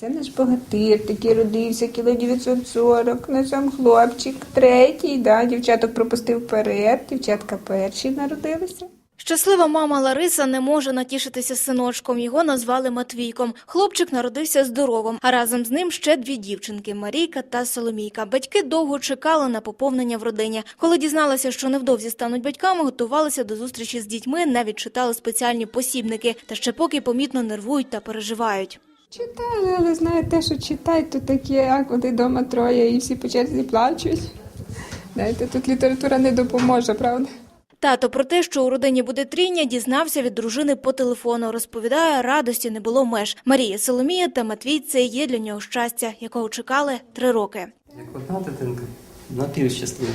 Це наш богатир, такий родився, кіло 940, на сам хлопчик, третій, да, дівчаток пропустив вперед, дівчатка перші народилися. Щаслива мама Лариса не може натішитися синочком. Його назвали Матвійком. Хлопчик народився здоровим, а разом з ним ще дві дівчинки Марійка та Соломійка. Батьки довго чекали на поповнення в родині. Коли дізналися, що невдовзі стануть батьками, готувалися до зустрічі з дітьми, навіть читали спеціальні посібники, та ще поки помітно нервують та переживають. Читали, але знаєте, те, що читають, то таке, як вони вдома троє і всі по черзі плачуть. Знаєте, тут література не допоможе, правда? Тато про те, що у родині буде трійня, дізнався від дружини по телефону. Розповідає, радості не було меж. Марія Соломія та Матвій це є для нього щастя, якого чекали три роки. Як одна дитинка, напівщаслива.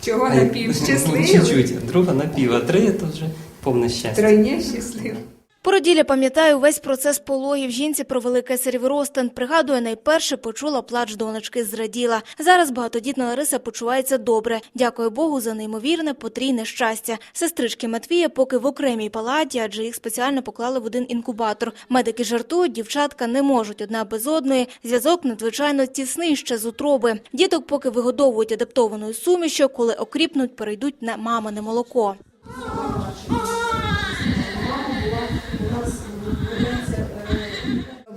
Чого як- Чуть-чуть, друга напів, а три то вже повне щастя. Тройне щасливі. Породілля пам'ятає увесь процес пологів. Жінці провели кесарів розтин. Пригадує, найперше почула плач донечки, зраділа. Зараз багатодітна Лариса почувається добре. Дякує Богу за неймовірне потрійне щастя. Сестрички Матвія поки в окремій палаті, адже їх спеціально поклали в один інкубатор. Медики жартують, дівчатка не можуть одна без одної. Зв'язок надзвичайно тісний ще з утроби. Діток поки вигодовують адаптованою сумішю, коли окріпнуть, перейдуть на мамине молоко.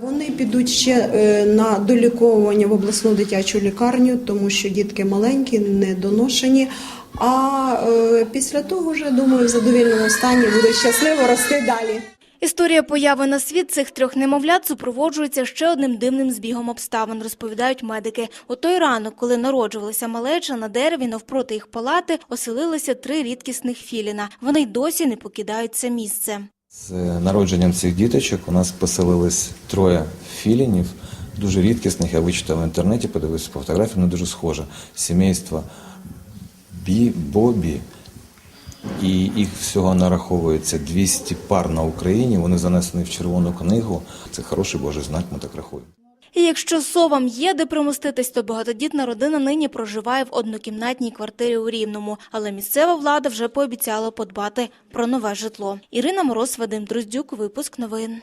Вони підуть ще е, на доліковування в обласну дитячу лікарню, тому що дітки маленькі, недоношені. А е, після того вже думаю, в задовільному стані буде щасливо рости далі. Історія появи на світ цих трьох немовлят супроводжується ще одним дивним збігом обставин, розповідають медики. У той ранок, коли народжувалася малеча, на дереві навпроти їх палати оселилися три рідкісних філіна. Вони й досі не покидають це місце. З народженням цих діточок у нас поселились троє філінів, дуже рідкісних. Я вичитав в інтернеті, подивився по фотографії, вони дуже схоже. Сімейство Бі, Бобі, і їх всього нараховується 200 пар на Україні. Вони занесені в Червону книгу. Це хороший Божий знак, ми так рахуємо. І якщо совам є де примоститись, то багатодітна родина нині проживає в однокімнатній квартирі у Рівному. Але місцева влада вже пообіцяла подбати про нове житло. Ірина Мороз, Вадим Друздюк, випуск новин.